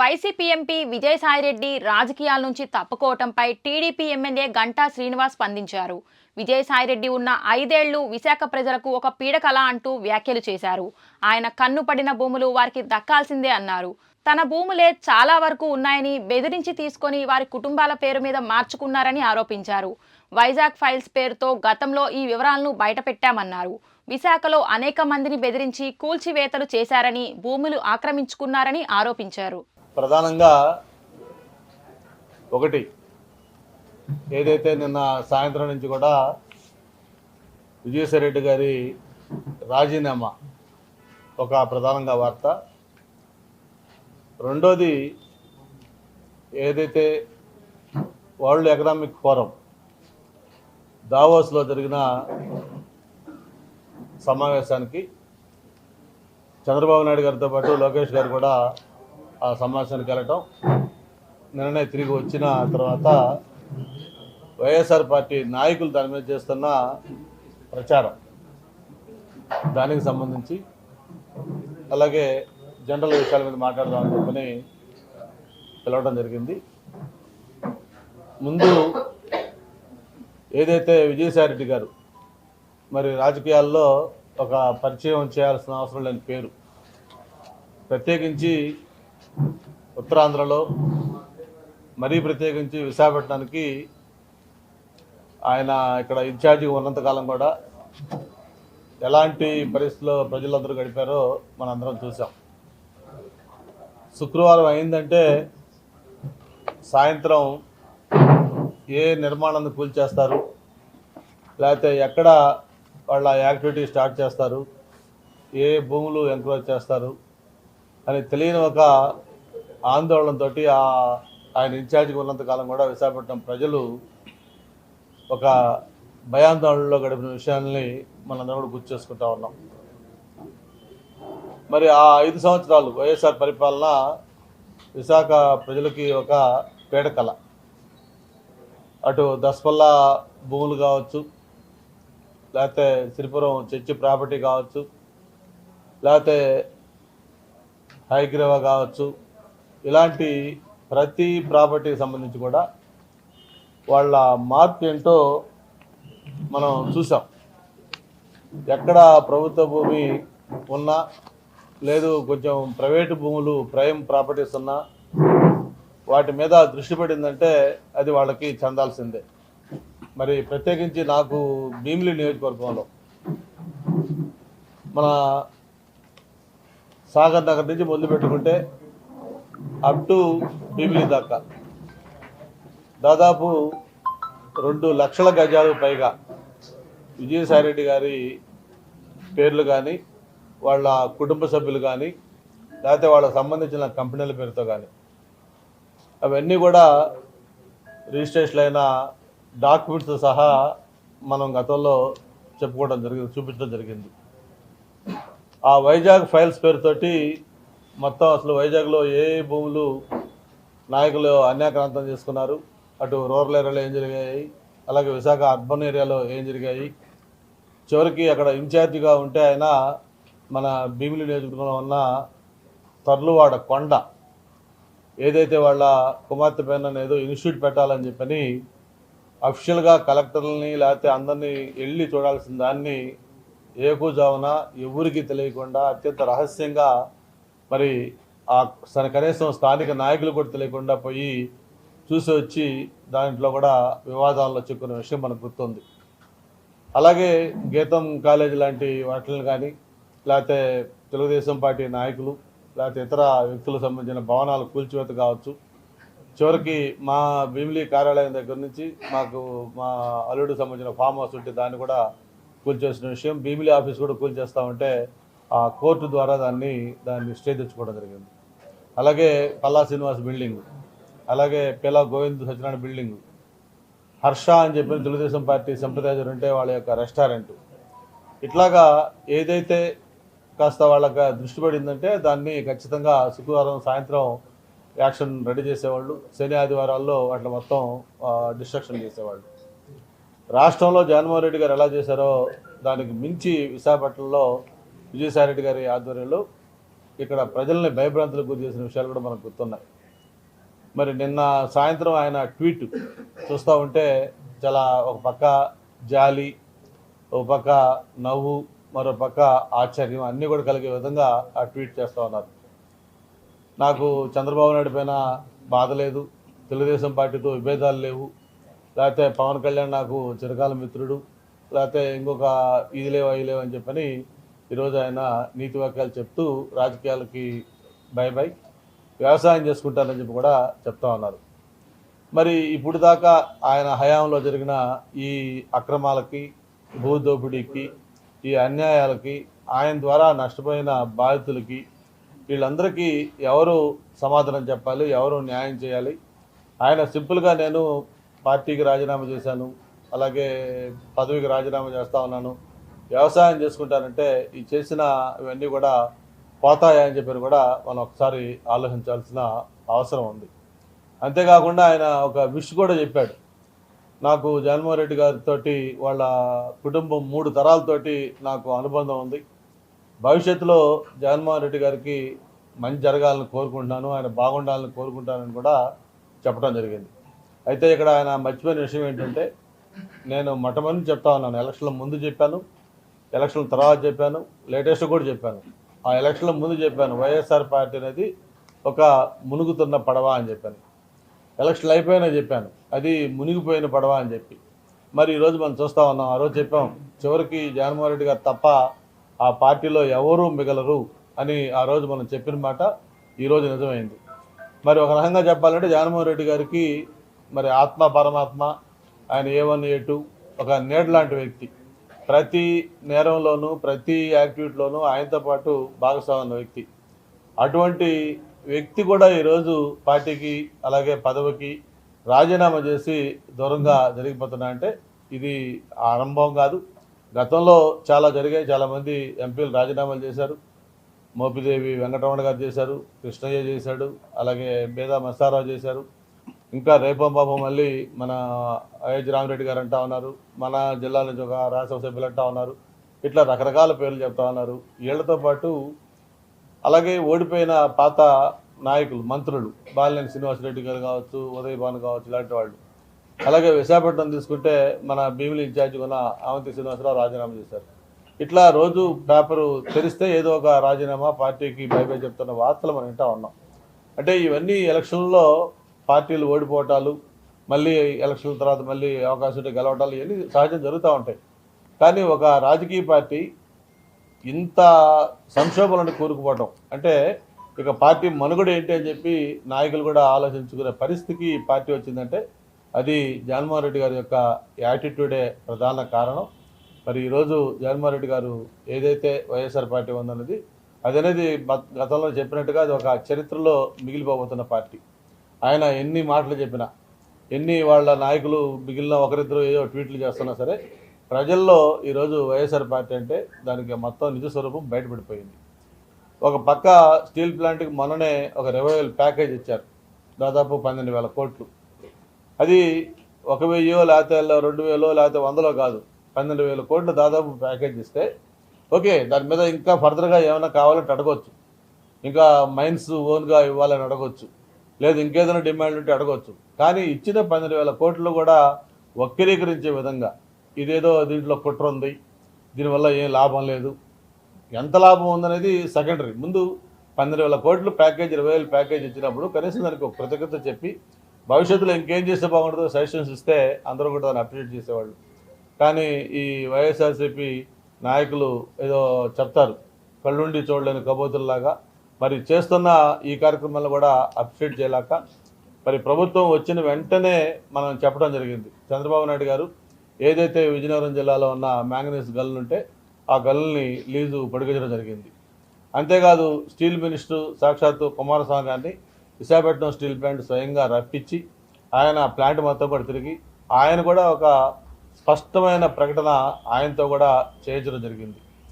YCP MP Vijayasai Reddy రాజకీయాల నుంచి తప్పుకోవటంపై టీడీపీ ఎమ్మెల్యే గంటా శ్రీనివాస్ స్పందించారు. విజయసాయిరెడ్డి ఉన్న ఐదేళ్ళు విశాఖ ప్రజలకు ఒక పీడకల అంటూ వ్యాఖ్యలు చేశారు. ఆయన కన్ను పడిన భూములు వారికి దక్కాల్సిందే అన్నారు. తన భూములే చాలా వరకు ఉన్నాయని బెదిరించి తీసుకొని వారి కుటుంబాల పేరు మీద మార్చుకున్నారని ఆరోపించారు. వైజాగ్ ఫైల్స్ పేరుతో గతంలో ఈ వివరాలను బయటపెట్టామన్నారు. విశాఖలో అనేక మందిని బెదిరించి కూల్చివేతలు చేశారని భూములు ఆక్రమించుకున్నారని ఆరోపించారు. ప్రధానంగా ఒకటి. ఏదైతే నిన్న సాయంత్రం నుంచి కూడా విజయసాయిరెడ్డి గారి రాజీనామా ఒక ప్రధానంగా వార్త. రెండోది ఏదైతే వరల్డ్ ఎకనామిక్ ఫోరం దావోస్లో జరిగిన సమావేశానికి చంద్రబాబు నాయుడు గారితో పాటు లోకేష్ గారు కూడా ఆ సమావేశానికి వెళ్ళటం. నిన్ననే తిరిగి వచ్చిన తర్వాత వైఎస్ఆర్ పార్టీ నాయకులు దాని మీద చేస్తున్న ప్రచారం దానికి సంబంధించి. అలాగే జనరల్ విషయాల మీద మాట్లాడదామని చెప్పని పిలవడం జరిగింది. ముందు ఏదైతే విజయసాయిరెడ్డి గారు మరి రాజకీయాల్లో ఒక పరిచయం చేయాల్సిన అవసరం లేని పేరు. ప్రత్యేకించి ఉత్తరాంధ్రలో మరీ ప్రత్యేకించి విశాఖపట్నానికి ఆయన ఇక్కడ ఇన్ఛార్జిగా ఉన్నంతకాలం కూడా ఎలాంటి పరిస్థితుల్లో ప్రజలందరూ గడిపారో మనందరం చూసాం శుక్రవారం అయిందంటే సాయంత్రం ఏ నిర్మాణాన్ని కూల్చేస్తారు? లేకపోతే ఎక్కడ వాళ్ళ యాక్టివిటీ స్టార్ట్ చేస్తారు? ఏ భూములు ఎంక్రోచ్ చేస్తారు? అని తెలియని ఒక ఆందోళనతో ఆయన ఇన్ఛార్జిగా ఉన్నంతకాలం కూడా విశాఖపట్నం ప్రజలు ఒక భయాందోళనలో గడిపిన విషయాల్ని మనందరం కూడా గుర్తు చేసుకుంటా ఉన్నాం. మరి ఆ ఐదు సంవత్సరాలు వైఎస్ఆర్ పరిపాలన విశాఖ ప్రజలకి ఒక పీడకల అటు దసపల్లా భూములు కావచ్చు లేకపోతే సిరిపురం చర్చి ప్రాపర్టీ కావచ్చు లేకపోతే హైగ్రేవా కావచ్చు ఇలాంటి ప్రతి ప్రాపర్టీకి సంబంధించి కూడా వాళ్ళ మార్పు ఏంటో మనం చూసాం ఎక్కడ ప్రభుత్వ భూమి ఉన్నా లేదు కొంచెం ప్రైవేటు భూములు ప్రైమ్ ప్రాపర్టీస్ ఉన్నా వాటి మీద దృష్టి పడిందంటే అది వాళ్ళకి చెందాల్సిందే. మరి ప్రత్యేకించి నాకు భీమిలి నియోజకవర్గంలో మన సాగర్ నగర్ నుంచి మొదలు పెట్టుకుంటే అప్ టు బిబిలి దాకా. దాదాపు రెండు లక్షల గజాలకు పైగా విజయసాయిరెడ్డి గారి పేర్లు కానీ వాళ్ళ కుటుంబ సభ్యులు కానీ లేకపోతే వాళ్ళకి సంబంధించిన కంపెనీల పేరుతో కానీ అవన్నీ కూడా రిజిస్ట్రేషన్ అయిన డాక్యుమెంట్స్ సహా మనం గతంలో చెప్పుకోవడం జరిగింది చూపించడం జరిగింది. ఆ వైజాగ్ ఫైల్స్ పేరుతోటి మొత్తం అసలు వైజాగ్లో ఏ ఏ భూములు నాయకులు అన్యాక్రాంతం చేసుకున్నారు? అటు రూరల్ ఏరియాలో ఏం జరిగాయి? అలాగే విశాఖ అర్బన్ ఏరియాలో ఏం జరిగాయి? చివరికి అక్కడ ఇన్ఛార్జిగా ఉంటే ఆయన మన భీమిలి నియోజకవర్గంలో ఉన్న తర్లువాడ కొండ ఏదైతే వాళ్ళ కుమార్తె పైన ఏదో ఇన్స్టిట్యూట్ పెట్టాలని చెప్పని అఫిషియల్గా కలెక్టర్లని లేకపోతే అందరినీ వెళ్ళి చూడాల్సిన దాన్ని ఏకూజామున ఎవరికి తెలియకుండా అత్యంత రహస్యంగా మరి ఆ కనీసం స్థానిక నాయకులు కూడా తెలియకుండా పోయి చూసి వచ్చి దాంట్లో కూడా వివాదాల్లో చిక్కున్న విషయం మనకు గుర్తుంది. అలాగే గీతం కాలేజీ లాంటి వాటిని కానీ లేకపోతే తెలుగుదేశం పార్టీ నాయకులు లేకపోతే ఇతర వ్యక్తులకు సంబంధించిన భవనాలు కూల్చివేత కావచ్చు. చివరికి మా భీమిలీ కార్యాలయం దగ్గర నుంచి మాకు మా అల్లుడికి సంబంధించిన ఫామ్ హౌస్ ఉంటే దాన్ని కూడా కూల్చేసిన విషయం. భీమిలీ ఆఫీస్ కూడా కూల్ ఉంటే ఆ కోర్టు ద్వారా దాన్ని దాన్ని స్టే తెచ్చుకోవడం జరిగింది. అలాగే పల్లా శ్రీనివాస్ బిల్డింగ్ అలాగే పిల్ల గోవింద్ సత్యనారాయణ బిల్డింగ్ హర్ష అని చెప్పిన తెలుగుదేశం పార్టీ సంప్రదాయాలు ఉంటే వాళ్ళ యొక్క రెస్టారెంట్. ఇట్లాగా ఏదైతే కాస్త వాళ్ళకి దృష్టి పడిందంటే దాన్ని ఖచ్చితంగా శుక్రవారం సాయంత్రం యాక్షన్ రెడీ చేసేవాళ్ళు. శని ఆదివారాల్లో వాటిని మొత్తం డిస్ట్రక్షన్ చేసేవాళ్ళు. రాష్ట్రంలో జగన్మోహన్ రెడ్డి గారు ఎలా చేశారో దానికి మించి విశాఖపట్నంలో విజయసాయిరెడ్డి గారి ఆధ్వర్యంలో ఇక్కడ ప్రజల్ని భయభ్రాంతులకు గురి చేసిన విషయాలు కూడా మనకు గుర్తున్నాయి. మరి నిన్న సాయంత్రం ఆయన ట్వీట్ చూస్తూ ఉంటే చాలా ఒక పక్క జాలి ఒక పక్క నవ్వు మరో పక్క ఆశ్చర్యం అన్నీ కూడా కలిగే విధంగా ఆ ట్వీట్ చేస్తూ ఉన్నారు. నాకు చంద్రబాబు నాయుడు పైన బాధ లేదు తెలుగుదేశం పార్టీతో విభేదాలు లేవు లేకపోతే పవన్ కళ్యాణ్ నాకు చిరకాల మిత్రుడు లేకపోతే ఇంకొక ఇది లేవు అవి లేవు అని చెప్పని ఈరోజు ఆయన నీతి వాక్యాలు చెప్తూ రాజకీయాలకి బై బై వ్యవసాయం చేసుకుంటారని చెప్పి కూడా చెప్తా ఉన్నారు. మరి ఇప్పుడు దాకా ఆయన హయాంలో జరిగిన ఈ అక్రమాలకి భూదోపిడీకి ఈ అన్యాయాలకి ఆయన ద్వారా నష్టపోయిన బాధితులకి వీళ్ళందరికీ ఎవరు సమాధానం చెప్పాలి ఎవరు న్యాయం చేయాలి? ఆయన సింపుల్గా నేను పార్టీకి రాజీనామా చేశాను అలాగే పదవికి రాజీనామా చేస్తా ఉన్నాను. వ్యవసాయం చేసుకుంటానంటే ఈ చేసిన ఇవన్నీ కూడా పోతాయా అని చెప్పి కూడా మనం ఒకసారి ఆలోచించాల్సిన అవసరం ఉంది. అంతేకాకుండా ఆయన ఒక విష్ కూడా చెప్పాడు. నాకు జగన్మోహన్ రెడ్డి గారితో వాళ్ళ కుటుంబం మూడు తరాలతోటి నాకు అనుబంధం ఉంది. భవిష్యత్తులో జగన్మోహన్ రెడ్డి గారికి మంచి జరగాలని కోరుకుంటున్నాను ఆయన బాగుండాలని కోరుకుంటానని కూడా చెప్పడం జరిగింది. అయితే ఇక్కడ ఆయన మర్చిపోయిన విషయం ఏంటంటే నేను మొట్టమొదటి చెప్తా ఉన్నాను. ఎలక్షన్ల ముందు చెప్పాను. ఎలక్షన్ల తర్వాత చెప్పాను. లేటెస్ట్ కూడా చెప్పాను. ఆ ఎలక్షన్ల ముందు చెప్పాను. వైఎస్ఆర్ పార్టీ అనేది ఒక మునుగుతున్న పడవ అని చెప్పాను. ఎలక్షన్లు అయిపోయినా చెప్పాను. అది మునిగిపోయిన పడవ అని చెప్పి. మరి ఈరోజు మనం చూస్తా ఉన్నాం. ఆ రోజు చెప్పాం చివరికి జగన్మోహన్ రెడ్డి గారు తప్ప ఆ పార్టీలో ఎవరూ మిగలరు అని ఆ రోజు మనం చెప్పిన మాట ఈరోజు నిజమైంది. మరి ఒక రకంగా చెప్పాలంటే జగన్మోహన్ రెడ్డి గారికి మరి ఆత్మ పరమాత్మ ఆయన ఏ వన్ ఏ టూ ఒక నేడు లాంటి వ్యక్తి. ప్రతి నేరంలోనూ ప్రతి యాక్టివిటీలోనూ ఆయనతో పాటు భాగస్వామ్య వ్యక్తి. అటువంటి వ్యక్తి కూడా ఈరోజు పార్టీకి అలాగే పదవికి రాజీనామా చేసి దూరంగా జరిగిపోతున్నా అంటే ఇది ఆరంభం కాదు. గతంలో చాలా జరిగాయి. చాలామంది ఎంపీలు రాజీనామాలు చేశారు. మోపిదేవి వెంకటరమణ గారు చేశారు. కృష్ణయ్య చేశాడు. అలాగే బేదా మస్తారావు చేశారు. ఇంకా రేపం బాబు మళ్ళీ మన అయోధ్య రామిరెడ్డి గారు అంటా ఉన్నారు. మన జిల్లా నుంచి ఒక రాజ్యసభ సభ్యులు అంటా ఉన్నారు. ఇట్లా రకరకాల పేర్లు చెప్తా ఉన్నారు. వీళ్ళతో పాటు అలాగే ఓడిపోయిన పాత నాయకులు మంత్రులు బాలినేని శ్రీనివాసరెడ్డి గారు కావచ్చు ఉదయ్ భాను కావచ్చు ఇలాంటి వాళ్ళు. అలాగే విశాఖపట్నం తీసుకుంటే మన భీమిలి ఇన్ఛార్జ్ ఉన్న అవంతి శ్రీనివాసరావు రాజీనామా చేశారు. ఇట్లా రోజు పేపరు తెరిస్తే ఏదో ఒక రాజీనామా పార్టీకి బై బై చెప్తున్న వార్తలు మనం వింటా ఉన్నాం. అంటే ఇవన్నీ ఎలక్షన్లో పార్టీలు ఓడిపోవటాలు మళ్ళీ ఎలక్షన్ల తర్వాత మళ్ళీ అవకాశం ఉంటే గెలవటాలు ఇవన్నీ సహజం జరుగుతూ ఉంటాయి. కానీ ఒక రాజకీయ పార్టీ ఇంత సంక్షోభాలను కూరుకుపోవటం అంటే ఇక పార్టీ మనుగడ ఏంటి అని చెప్పి నాయకులు కూడా ఆలోచించుకునే పరిస్థితికి పార్టీ వచ్చిందంటే అది జగన్మోహన్ రెడ్డి గారి యొక్క యాటిట్యూడే ప్రధాన కారణం. మరి ఈరోజు జగన్మోహన్ రెడ్డి గారు ఏదైతే వైఎస్ఆర్ పార్టీ ఉందన్నది అది అనేది గతంలో చెప్పినట్టుగా అది ఒక చరిత్రలో మిగిలిపోబోతున్న పార్టీ. ఆయన ఎన్ని మాటలు చెప్పినా ఎన్ని వాళ్ళ నాయకులు మిగిలిన ఒకరిద్దరు ఏదో ట్వీట్లు చేస్తున్నా సరే ప్రజల్లో ఈరోజు వైఎస్ఆర్ పార్టీ అంటే దానికి మొత్తం నిజ స్వరూపం బయటపడిపోయింది. ఒక పక్క స్టీల్ ప్లాంట్కి మొన్ననే ఒక రెవెన్యూ ప్యాకేజ్ ఇచ్చారు. దాదాపు పన్నెండు వేల కోట్లు. అది ఒక వెయ్యో లేకపోతే రెండు వేలో లేకపోతే వందలో కాదు పన్నెండు వేల కోట్లు దాదాపు ప్యాకేజ్ ఇస్తే ఓకే దాని మీద ఇంకా ఫర్దర్గా ఏమైనా కావాలంటే అడగవచ్చు ఇంకా మైన్స్ ఓన్గా ఇవ్వాలని అడగొచ్చు. లేదు ఇంకేదైనా డిమాండ్ ఉంటే అడగొచ్చు. కానీ ఇచ్చిన పన్నెండు వేల కోట్లు కూడా వక్రీకరించే విధంగా ఇదేదో దీంట్లో కుట్ర ఉంది దీనివల్ల ఏం లాభం లేదు. ఎంత లాభం ఉందనేది సెకండరీ ముందు పన్నెండు వేల కోట్లు ప్యాకేజ్ ఇరవై వేలు ప్యాకేజ్ ఇచ్చినప్పుడు కనీసం దానికి ఒక కృతజ్ఞత చెప్పి భవిష్యత్తులో ఇంకేం చేస్తే బాగుంటుందో సజెషన్స్ ఇస్తే అందరూ కూడా దాన్ని అప్డేట్ చేసేవాళ్ళు. కానీ ఈ వైఎస్ఆర్సీపీ నాయకులు ఏదో చెప్తారు కళ్ళుండి చూడలేని కబోతుల్లాగా మరి చేస్తున్న ఈ కార్యక్రమాలను కూడా అప్డేట్ చేయలేక మరి ప్రభుత్వం వచ్చిన వెంటనే మనం చెప్పడం జరిగింది. చంద్రబాబు నాయుడు గారు ఏదైతే విజయనగరం జిల్లాలో ఉన్న మ్యాంగనీస్ గల్లు ఉంటే ఆ గల్లని లీజు పొడిగించడం జరిగింది. అంతేకాదు స్టీల్ మినిస్టర్ సాక్షాత్తు కుమారస్వామి గారిని విశాఖపట్నం స్టీల్ ప్లాంట్ స్వయంగా రప్పించి ఆయన ప్లాంట్ మొత్తం కూడా తిరిగి ఆయన కూడా ఒక స్పష్టమైన ప్రకటన ఆయనతో కూడా చేయించడం జరిగింది.